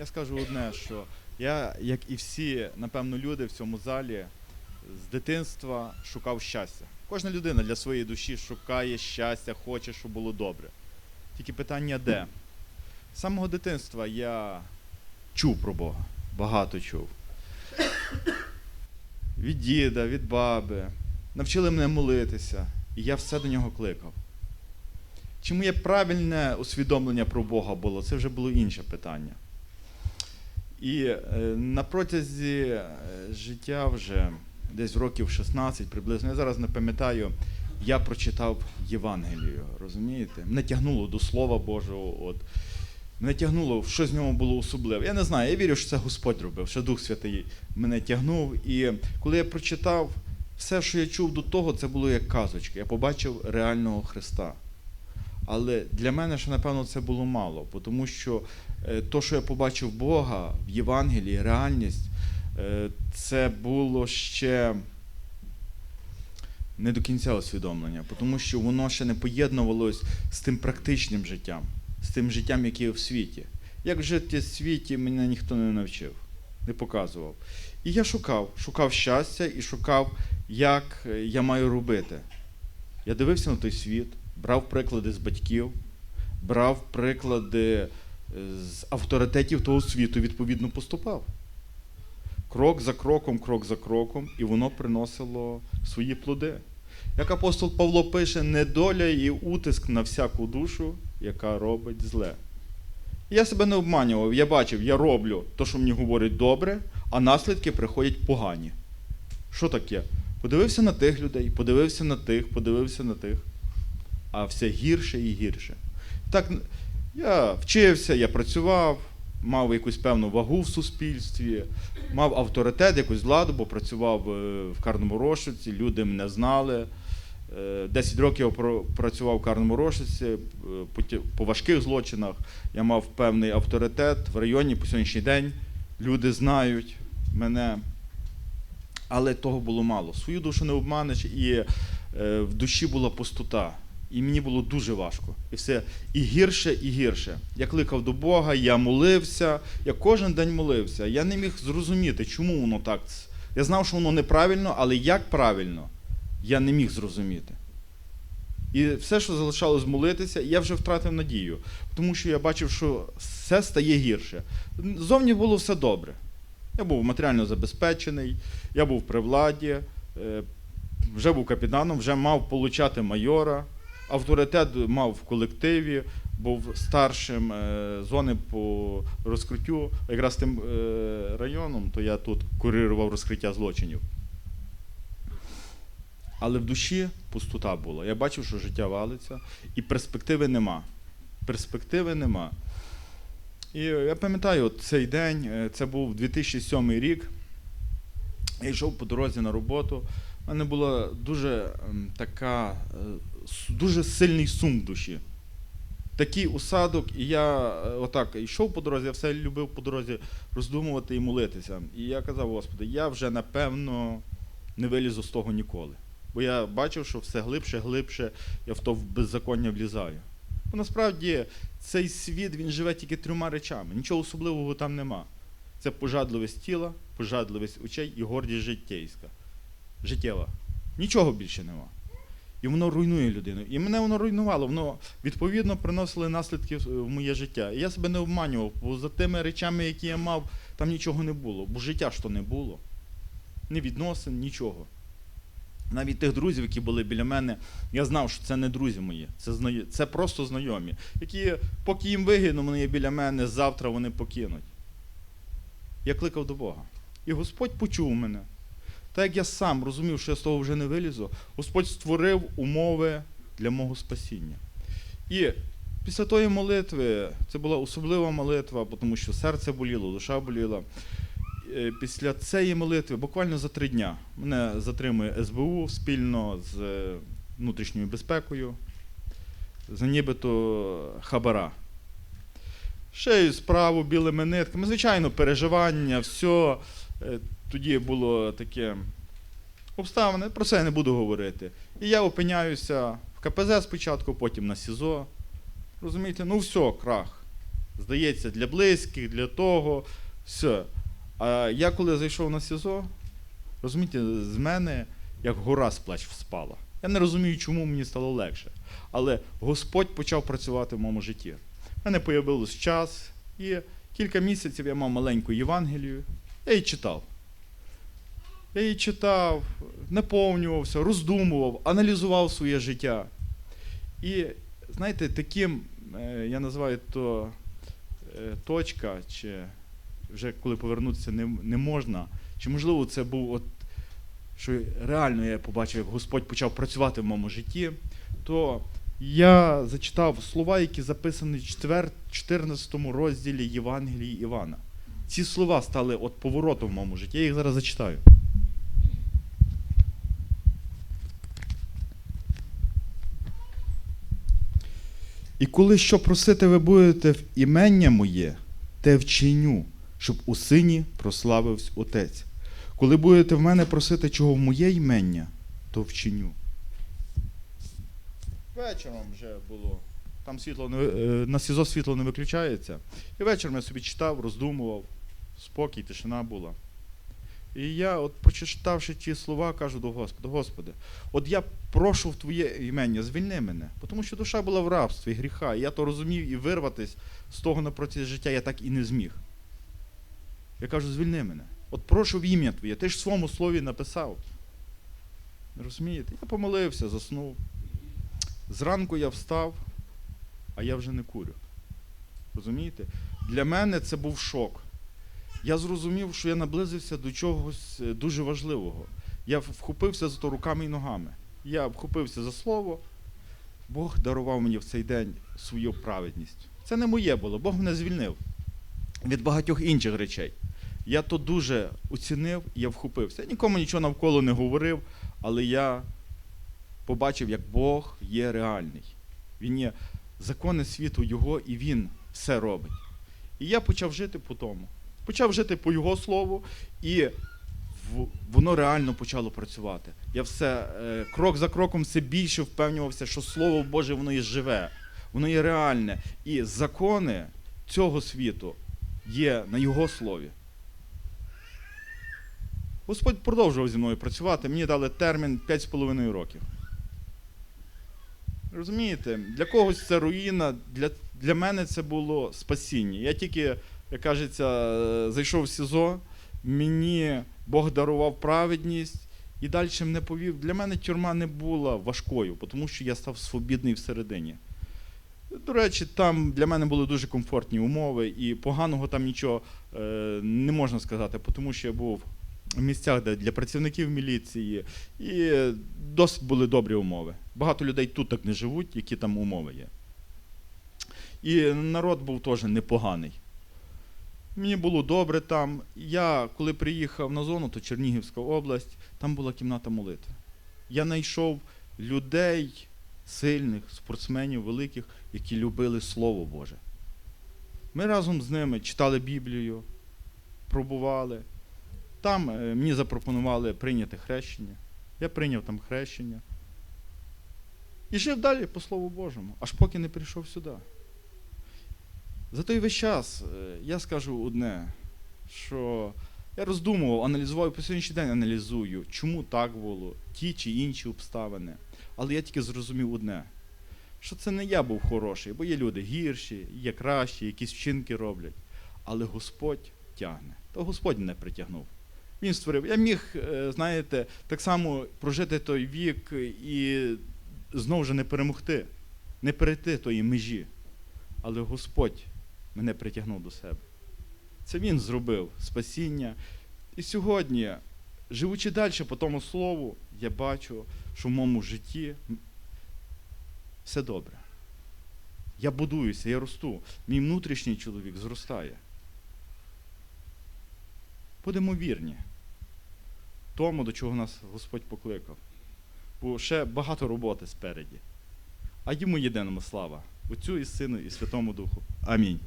Я скажу одне, що я, як і всі, напевно, люди в цьому залі, з дитинства шукав щастя. Кожна людина для своєї душі шукає щастя, хоче, щоб було добре. Тільки питання де? З самого дитинства я чув про Бога, багато чув. Від діда, від баби. Навчили мене молитися, і я все до нього кликав. Чи моє правильне усвідомлення про Бога було, це вже було інше питання. І е, на протязі е, життя вже десь років 16 приблизно, я зараз не пам'ятаю, я прочитав Євангелію, розумієте? Мене тягнуло до Слова Божого. От. Мене тягнуло, що з нього було особливе. Я не знаю, я вірю, що це Господь робив, що Дух Святий мене тягнув. І коли я прочитав, все, що я чув до того, це було як казочки. Я побачив реального Христа. Але для мене ще, напевно, це було мало, тому що е, то, що я побачив Бога в Євангелії, реальність, е, це було ще не до кінця усвідомлення, тому що воно ще не поєднувалось з тим практичним життям, з тим життям, яке є в світі. Як жити в світі, мене ніхто не навчив, не показував. І я шукав, шукав щастя і шукав, як е, я маю робити. Я дивився на той світ, брав приклади з батьків, брав приклади е, з авторитетів того світу, відповідно поступав. Крок за кроком, крок за кроком, і воно приносило свої плоди. Як апостол Павло пише, недоля і утиск на всяку душу, яка робить зле. Я себе не обманював, я бачив, я роблю те, що мені говорять добре, а наслідки приходять погані. Що таке? Подивився на тих людей, подивився на тих, подивився на тих, а все гірше і гірше. Так, я вчився, я працював, мав якусь певну вагу в суспільстві, мав авторитет, якусь владу, бо працював е, в карному розшуці, люди мене знали. Е, 10 років я працював в карному розшуці е, по важких злочинах. Я мав певний авторитет в районі по сьогоднішній день. Люди знають мене. Але того було мало. Свою душу не обманеш, і е, в душі була пустота. І мені було дуже важко. І все і гірше, і гірше. Я кликав до Бога, я молився, я кожен день молився. Я не міг зрозуміти, чому воно так. Я знав, що воно неправильно, але як правильно, я не міг зрозуміти. І все, що залишалось молитися, я вже втратив надію, тому що я бачив, що все стає гірше. Зовні було все добре. Я був матеріально забезпечений, я був при владі, е, вже був капітаном, вже мав получати майора, авторитет мав в колективі, був старшим е, зони по розкриттю. Якраз тим е, районом, то я тут курирував розкриття злочинів. Але в душі пустота була. Я бачив, що життя валиться, і перспективи нема. Перспективи нема. І я пам'ятаю, цей день, е, це був 2007 рік. Я йшов по дорозі на роботу. У мене була дуже ем, така, е, дуже сильний сум в душі. Такий усадок, і я е, отак йшов по дорозі, я все любив по дорозі роздумувати і молитися. І я казав, Господи, я вже напевно не вилізу з того ніколи. Бо я бачив, що все глибше, глибше я в то в беззаконня влізаю. Бо насправді цей світ він живе тільки трьома речами. Нічого особливого там нема. Це пожадливість тіла, пожадливість очей і гордість життєйська. Життєва. Нічого більше нема. І воно руйнує людину. І мене воно руйнувало, воно відповідно приносило наслідки в моє життя. І я себе не обманював, бо за тими речами, які я мав, там нічого не було. Бо життя ж то не було. Ні відносин, нічого. Навіть тих друзів, які були біля мене, я знав, що це не друзі мої, це, знайомі, це просто знайомі, які, поки їм вигідно, вони є біля мене, завтра вони покинуть. Я кликав до Бога. І Господь почув мене. Так як я сам розумів, що я з того вже не вилізу, Господь створив умови для мого спасіння. І після тої молитви, це була особлива молитва, тому що серце боліло, душа боліла. Е, Після цієї молитви, буквально за три дня, мене затримує СБУ спільно з е, внутрішньою безпекою за нібито хабара. Шею справу білими нитками. Звичайно, переживання, все. Тоді було таке обставини, про це я не буду говорити. І я опиняюся в КПЗ спочатку, потім на СІЗО. Розумієте, ну все, крах. Здається, для близьких, для того. Все. А я коли зайшов на СІЗО, розумієте, з мене як гора з плеч спала. Я не розумію, чому мені стало легше. Але Господь почав працювати в моєму житті. У мене появився час, і кілька місяців я мав маленьку Євангелію. Я її читав. Я її читав, наповнювався, роздумував, аналізував своє життя. І знаєте, таким, е, я називаю то е, точка, чи вже коли повернутися не, не можна, чи можливо це був от, що реально я побачив, як Господь почав працювати в моєму житті, то я зачитав слова, які записані в 14 розділі Євангелії Івана. Ці слова стали от поворотом в моєму житті. Я їх зараз зачитаю. І коли що просити ви будете в імення моє, те вчиню, щоб у сині прославився Отець. Коли будете в мене просити чого в моє імення, то вчиню. Вечором вже було. Там світло не, е, на СІЗО світло не виключається. І вечором я собі читав, роздумував, спокій, тишина була. І я, от прочитавши ті слова, кажу до Господа, Господи, от я прошу в Твоє імення, звільни мене, тому що душа була в рабстві гріха, і я то розумів і вирватися з того напроти життя я так і не зміг. Я кажу, звільни мене. От прошу в ім'я Твоє, ти ж в своєму слові написав. Розумієте? Я помолився, заснув. Зранку я встав, а я вже не курю. Розумієте? Для мене це був шок. Я зрозумів, що я наблизився до чогось е, дуже важливого. Я вхопився за то руками і ногами. Я вхопився за слово. Бог дарував мені в цей день свою праведність. Це не моє було, Бог мене звільнив від багатьох інших речей. Я то дуже оцінив, я вхопився. Я нікому нічого навколо не говорив, але я побачив, як Бог є реальний. Він є закони світу Його, і Він все робить. І я почав жити по тому. Почав жити по Його слову, і воно реально почало працювати. Я все е, крок за кроком все більше впевнювався, що Слово Боже воно є живе, воно є реальне. І закони цього світу є на Його слові. Господь продовжував зі мною працювати. Мені дали термін 5,5 років. Розумієте, для когось це руїна, для, для мене це було спасіння. Я тільки, як кажеться, е, зайшов в СІЗО, мені Бог дарував праведність і далі мене повів. Для мене тюрма не була важкою, тому що я став свобідний всередині. До речі, там для мене були дуже комфортні умови, і поганого там нічого е, не можна сказати, тому що я був в місцях, де для працівників міліції, і досить були добрі умови. Багато людей тут так не живуть, які там умови є. І народ був теж непоганий. Мені було добре там. Я, коли приїхав на зону, то Чернігівська область, там була кімната молитви. Я знайшов людей сильних, спортсменів великих, які любили Слово Боже. Ми разом з ними читали Біблію, пробували. Там е, мені запропонували прийняти хрещення. Я прийняв там хрещення. І жив далі по Слову Божому, аж поки не прийшов сюди. За той весь час е, я скажу одне, що я роздумував, аналізував по сьогоднішній день аналізую, чому так було, ті чи інші обставини. Але я тільки зрозумів одне, що це не я був хороший, бо є люди гірші, є кращі, якісь вчинки роблять. Але Господь тягне. То Господь мене притягнув. Він створив. Я міг, е, знаєте, так само прожити той вік і знову ж не перемогти, не перейти тої межі. Але Господь мене притягнув до себе. Це Він зробив спасіння. І сьогодні, живучи далі по тому слову, я бачу, що в моєму житті все добре. Я будуюся, я росту. Мій внутрішній чоловік зростає. Будемо вірні тому, до чого нас Господь покликав. Бо ще багато роботи спереді. А йому єдиному слава, Отцю і Сину, і Святому Духу. Амінь.